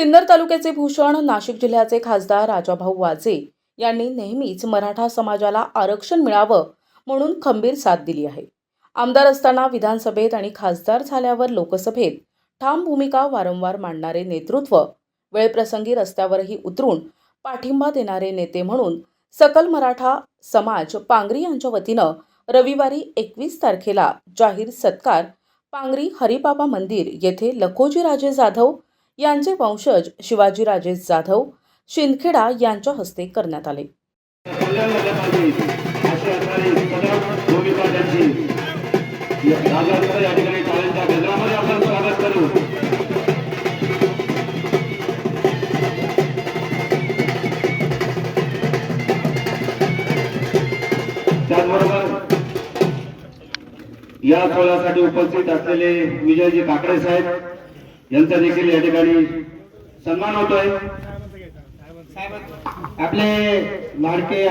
सिन्नर तालुक्याचे भूषण नाशिक जिल्ह्याचे खासदार राजाभाऊ वाजे यांनी नेहमीच मराठा समाजाला आरक्षण मिळावं म्हणून खंबीर साथ दिली आहे. आमदार असताना विधानसभेत आणि खासदार झाल्यावर लोकसभेत ठाम भूमिका वारंवार मांडणारे नेतृत्व वेळप्रसंगी रस्त्यावरही उतरून पाठिंबा देणारे नेते म्हणून सकल मराठा समाज पांगरी यांच्या वतीनं रविवारी एकवीस तारखेला जाहीर सत्कार पांगरी हरिबाबा मंदिर येथे लखोजीराजे जाधव यांचे वंशज शिवाजीराजे जाधव शिंदखेडा यांच्या हस्ते करण्यात आले. या त्याचबरोबर या सोहळ्यासाठी उपस्थित असलेले विजयजी काकडे साहेब यांचा देखील या ठिकाणी सन्मान होतोय. आपले लाडके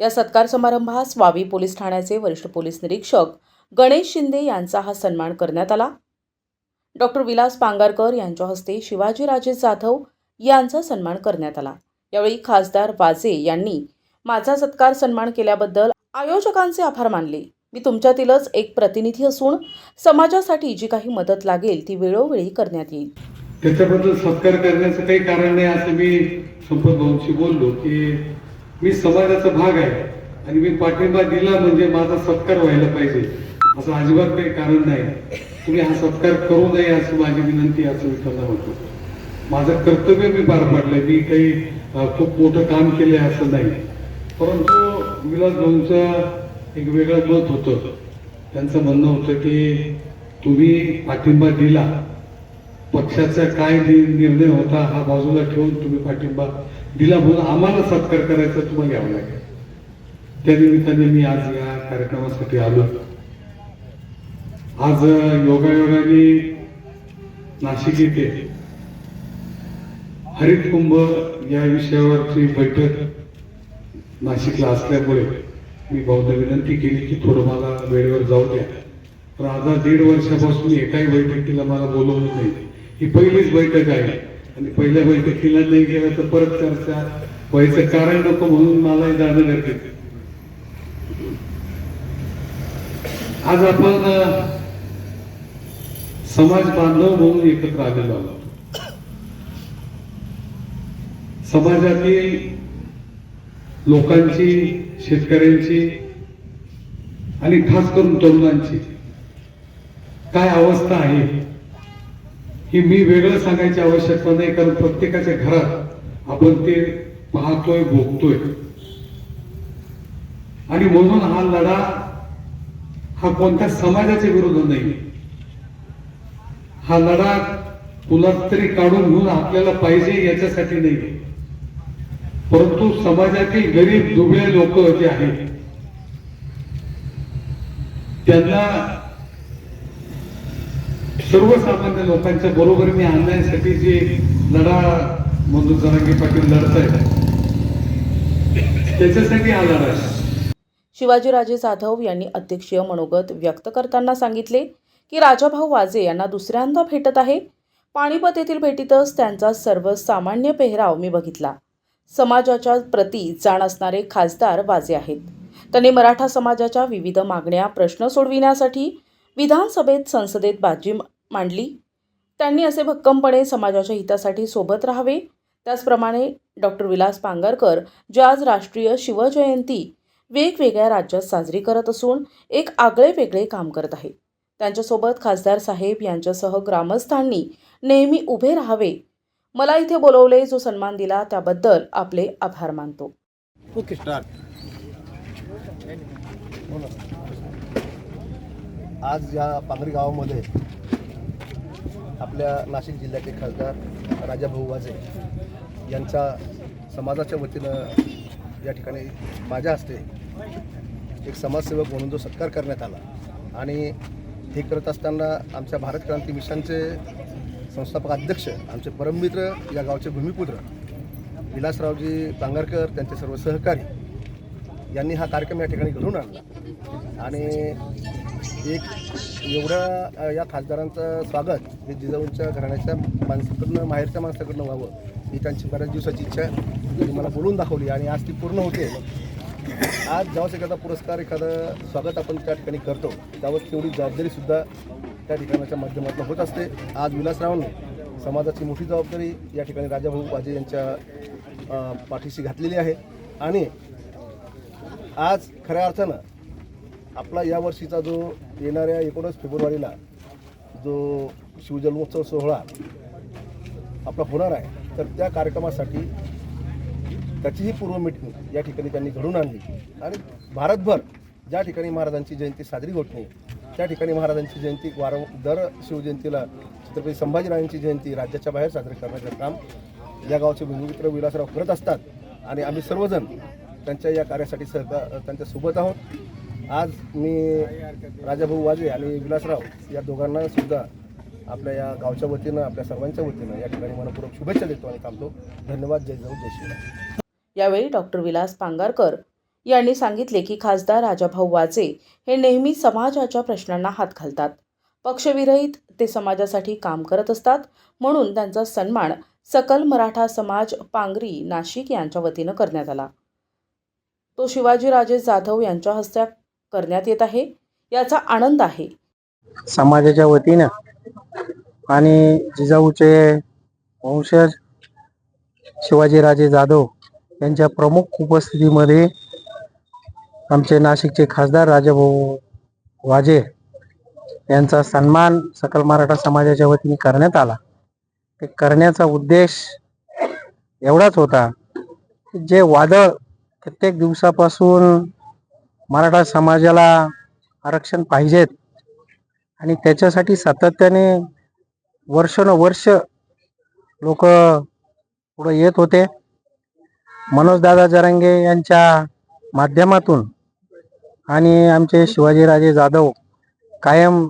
या सत्कार समारंभास वावी पोलीस ठाण्याचे वरिष्ठ पोलीस निरीक्षक गणेश शिंदे यांचा हा सन्मान करण्यात आला. डॉक्टर विलास पांगारकर यांच्या हस्ते शिवाजीराजे जाधव यांचा सन्मान करण्यात आला. यावेळी खासदार वाजे यांनी माझा सत्कार सन्मान केल्याबद्दल आयोजकांचे आभार मानले. मी तुमच्यातीलच एक प्रतिनिधी असून समाजासाठी जी काही मदत लागेल ती वेळोवेळी करण्यात येईल. त्याच्याबद्दल सत्कार करण्याचं काही कारण नाही असं मी संपत भाऊंशी बोललो की मी समाजाचा भाग आहे आणि मी पाठिंबा दिला म्हणजे माझा सत्कार व्हायला पाहिजे. असं अजिबात काही कारण नाही. तुम्ही हा सत्कार करू नये असं माझी विनंती असं मी त्यांना म्हणतो. माझं कर्तव्य मी पार पाडलंय. मी काही खूप मोठं काम केलंय असं नाही. परंतु विलास भाऊंच्या एक वेगळं मत होतं. त्यांचं म्हणणं होतं की तुम्ही पाठिंबा दिला. पक्षाचा काय निर्णय होता हा बाजूला ठेवून तुम्ही पाठिंबा दिला म्हणून आम्हाला सत्कार करायचा तुम्हाला घ्यावा लागेल. त्या निमित्ताने मी आज या कार्यक्रमासाठी आलो. आज योगायोगाने नाशिक येथे हरित कुंभ या विषयावरची बैठक नाशिकला असल्यामुळे मी बौद्ध विनंती केली की थोडं मला वेळेवर जाऊ द्या. पण आता दीड वर्षापासून एकाही बैठकीला मला बोलवलं नाही. ही पहिलीच बैठक आहे. आणि पहिल्या बैठकीला नाही गेलं तर परत चर्चा व्हायचं कारण नको म्हणून मलाही जाणं गरजेचं आज आपण समाज बांधव म्हणून एकत्र आलेलो आहोत. समाजातील लोकांची शेतकऱ्यांची आणि खास करून तरुणांची काय अवस्था आहे ही मी वेगळं सांगायची आवश्यकता नाही कारण प्रत्येकाच्या घरात आपण ते पाहतोय भोगतोय आणि म्हणून हा लढा हा कोणत्या समाजाच्या विरोधात नाही. हा लढा कुणात तरी काढून घेऊन आपल्याला पाहिजे याच्यासाठी नाही. परंतु समाजातील गरीब दुबळे लोक जे आहेत त्यांना सर्वसामान्य लोकांच्या बरोबर मी आणण्यासाठी जे लढा मधु जरांगे पाटील लढत आहेत त्याच्यासाठी हा लढा शिवाजीराजे जाधव यांनी अध्यक्षीय मनोगत व्यक्त करताना सांगितले की राजाभाऊ वाजे यांना दुसऱ्यांदा भेटत आहे. पाणीपत येथील भेटीतच त्यांचा सर्वसामान्य पेहराव मी बघितला. समाजाच्या प्रती जाण असणारे खासदार वाजे आहेत. त्यांनी मराठा समाजाच्या विविध मागण्या प्रश्न सोडविण्यासाठी विधानसभेत संसदेत बाजी मांडली. त्यांनी असे भक्कमपणे समाजाच्या हितासाठी सोबत राहावे. त्याचप्रमाणे डॉक्टर विलास पांगरकर जे आज राष्ट्रीय शिवजयंती वेगवेगळ्या राज्यात साजरी करत असून एक आगळे वेगळे काम करत आहे. त्यांच्यासोबत खासदार साहेब यांच्यासह ग्रामस्थांनी नेहमी उभे राहावे मला इथे बोलवले जो सन्मान दिला त्याबद्दल आपले आभार मानतो. हो, ओके आज या पांगरी गावामध्ये आपल्या नाशिक जिल्ह्याचे खासदार राजाभाऊ वाजे यांचा समाजाच्या वतीनं या ठिकाणी माझ्या हस्ते एक समाजसेवक म्हणून जो सत्कार करण्यात आला. आणि हे करत असताना आमच्या भारत क्रांती मिशनचे संस्थापक अध्यक्ष आमचे परममित्र या गावचे भूमिपुत्र विलासरावजी पांगरकर त्यांचे सर्व सहकारी यांनी हा कार्यक्रम या ठिकाणी घडवून आणला. आणि एक एवढ्या या खासदारांचं स्वागत हे जिजाऊंच्या घराण्याच्या माणसाकडनं माहेरच्या माणसाकडनं व्हावं ही त्यांची बऱ्याच दिवसाची इच्छा त्यांनी मला बोलून दाखवली आणि आज ती पूर्ण होते. आज जेव्हाच एखादा पुरस्कार एखादं स्वागत आपण त्या ठिकाणी करतो त्यावर तेवढी जबाबदारीसुद्धा त्या ठिकाणाच्या माध्यमातून होत असते. आज विलासरावांनी समाजाची मोठी जबाबदारी या ठिकाणी राजाभाऊ बाजे यांच्या पाठीशी घातलेली आहे. आणि आज खऱ्या अर्थानं आपला यावर्षीचा जो येणाऱ्या एकोणीस फेब्रुवारीला जो शिवजन्मोत्सव सोहळा आपला होणार आहे तर त्या कार्यक्रमासाठी त्याचीही पूर्व मीटिंग या ठिकाणी त्यांनी घडून आणली. आणि भारतभर ज्या ठिकाणी महाराजांची जयंती साजरी होत नाही त्या ठिकाणी महाराजांची जयंती वारं दर शिवजयंतीला छत्रपती संभाजीराजांची जयंती राज्याच्या बाहेर साजरी करण्याचं काम या गावचे भूमिमित्र विलासराव करत असतात. आणि आम्ही सर्वजण त्यांच्या या कार्यासाठी सहकार त्यांच्यासोबत आहोत. आज मी राजाभाऊ वाजे आणि विलासराव या दोघांना सुद्धा आपल्या या गावच्या वतीनं आपल्या सर्वांच्या वतीनं या ठिकाणी मनपूर्वक शुभेच्छा देतो आणि थांबतो. धन्यवाद. जय जाऊ जय श्रीराम यावेळी डॉक्टर विलास पांगारकर यांनी सांगितले की खासदार राजाभाऊ वाजे हे नेहमी समाजाच्या प्रश्नांना हात घालतात. पक्षविरहित ते समाजासाठी काम करत असतात म्हणून त्यांचा सन्मान सकल मराठा समाज पांगरी नाशिक यांच्या वतीनं करण्यात आला. तो शिवाजीराजे जाधव यांच्या हस्ते करण्यात येत आहे. याचा आनंद आहे. समाजाच्या वतीनं आणि जिजाऊचे वंशज शिवाजीराजे जाधव यांच्या प्रमुख उपस्थितीमध्ये आमचे नाशिकचे खासदार राजाभाऊ वाजे यांचा सन्मान सकल मराठा समाजाच्या वतीने करण्यात आला. ते करण्याचा उद्देश एवढाच होता की जे वादळ प्रत्येक दिवसापासून मराठा समाजाला आरक्षण पाहिजेत आणि त्याच्यासाठी सातत्याने वर्षानुवर्ष लोक पुढे येत होते. मनोजदादा जरांगे यांच्या माध्यमातून आणि आमचे शिवाजीराजे जाधव कायम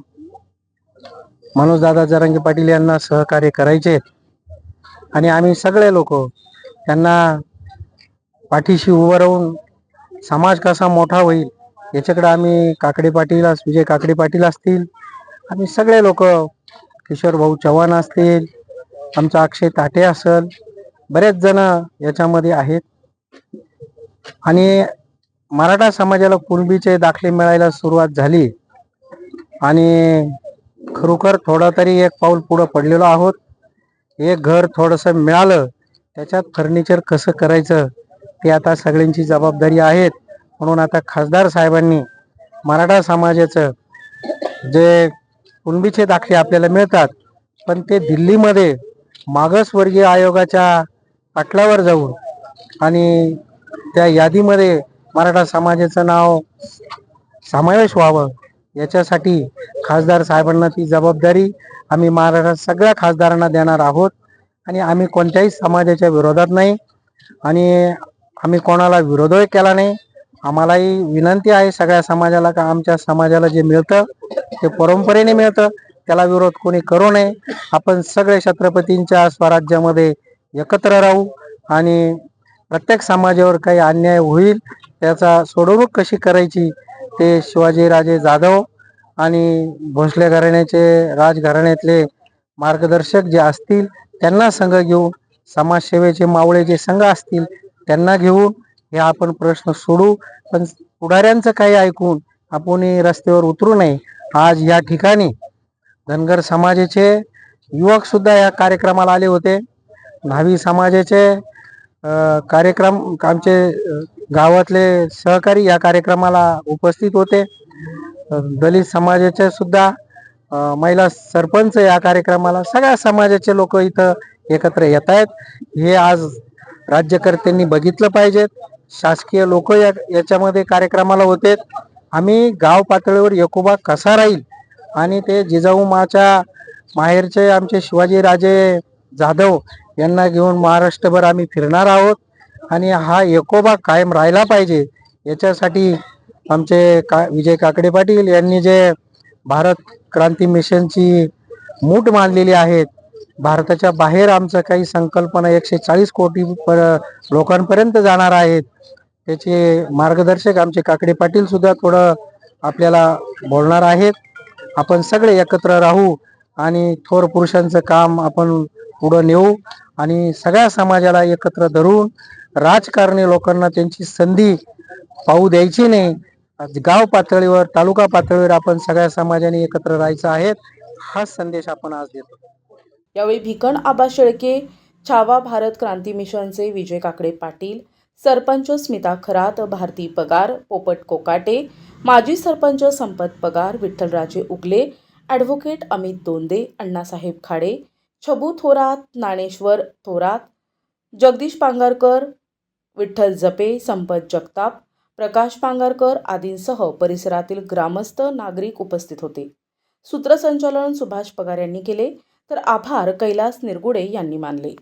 मनोजदादा जरांगे पाटील यांना सहकार्य करायचे. आणि आम्ही सगळे लोक त्यांना पाठीशी उभं राहून समाज कसा मोठा होईल याच्याकडे आम्ही काकडे पाटील विजय काकडे पाटील असतील. आम्ही सगळे लोक किशोर भाऊ चव्हाण असतील आमचा अक्षय ताटे असेल बरेच जण याच्यामध्ये आहेत. आणि मराठा समाजाला कुणबीचे दाखले मिळायला सुरुवात झाली. आणि खरोखर थोडा तरी एक पाऊल पुढं पडलेलो आहोत. एक घर थोडंसं मिळालं त्याच्यात फर्निचर कसं करायचं ते आता सगळ्यांची जबाबदारी आहेत. म्हणून आता खासदार साहेबांनी मराठा समाजाचं जे कुणबीचे दाखले आपल्याला मिळतात पण ते दिल्लीमध्ये मागासवर्गीय आयोगाच्या पाटलावर जाऊन आणि त्या यादीमध्ये मराठा समाजाचं नाव समावेश व्हावं. याच्यासाठी खासदार साहेबांना ती जबाबदारी आम्ही महाराष्ट्रात सगळ्या खासदारांना देणार आहोत. आणि आम्ही कोणत्याही समाजाच्या विरोधात नाही. आणि आम्ही कोणाला विरोधही केला नाही. आम्हालाही विनंती आहे सगळ्या समाजाला का आमच्या समाजाला जे मिळतं ते परंपरेने मिळतं त्याला विरोध कोणी करू नये. आपण सगळे छत्रपतींच्या स्वराज्यामध्ये एकत्र राहू आणि प्रत्येक समाजावर काही अन्याय होईल त्याचा सोडवणूक कशी करायची ते शिवाजीराजे जाधव आणि भोसले घराण्याचे राजघराण्यातले मार्गदर्शक जे असतील त्यांना संघ घेऊन समाजसेवेचे मावळे जे संघ असतील त्यांना घेऊन हे आपण प्रश्न सोडू. पण पुढाऱ्यांचं काही ऐकून आपण रस्त्यावर उतरू नये. आज या ठिकाणी धनगर समाजाचे युवक सुद्धा या कार्यक्रमाला आले होते. न्हावी समाजाचे कार्यक्रम आमचे गावातले सहकारी या कार्यक्रमाला उपस्थित होते. दलित समाजाचे सुद्धा महिला सरपंच या कार्यक्रमाला सगळ्या समाजाचे लोक इथं एकत्र येत आहेत. हे आज राज्यकर्त्यांनी बघितलं पाहिजेत शासकीय लोक या याच्यामध्ये कार्यक्रमाला होते. आम्ही गाव पातळीवर एकोबा कसा राहील आणि ते जिजाऊ माच्या माहेरचे आमचे शिवाजी राजे जाधव यांना घेऊन महाराष्ट्रभर आम्ही फिरणार आहोत. आणि हा एकोबा कायम राहिला पाहिजे. याच्यासाठी आमचे का विजय काकडे पाटील यांनी जे भारत क्रांती मिशनची मूठ मानलेली आहेत भारताच्या बाहेर आमचं काही संकल्पना एकशे चाळीस कोटी पर लोकांपर्यंत जाणार आहेत त्याचे मार्गदर्शक आमचे काकडे पाटील सुद्धा थोडं आपल्याला बोलणार आहेत. आपण सगळे एकत्र राहू आणि थोर पुरुषांचं काम आपण पुढं नेऊ आणि सगळ्या समाजाला एकत्र धरून राजकारणी लोकांना त्यांची संधी पाहू द्यायची नाही. गाव पातळीवर तालुका पातळीवर आपण सगळ्या समाजाने एकत्र राहायचं आहे. हा संदेश आपण आज देतो. यावेळी भिकण आबा शेळके छावा भारत क्रांती मिशनचे विजय काकडे पाटील सरपंच स्मिता खरात भारती पगार पोपट कोकाटे माजी सरपंच संपत पगार विठ्ठलराजे उगले ॲडव्होकेट अमित दोंदे अण्णासाहेब खाडे छबू थोरात ज्ञानेश्वर थोरात जगदीश पांगारकर विठ्ठल जपे संपत जगताप प्रकाश पांगारकर आदींसह परिसरातील ग्रामस्थ नागरिक उपस्थित होते. सूत्रसंचालन सुभाष पगार यांनी केले तर आभार कैलास निरगुडे यांनी मानले.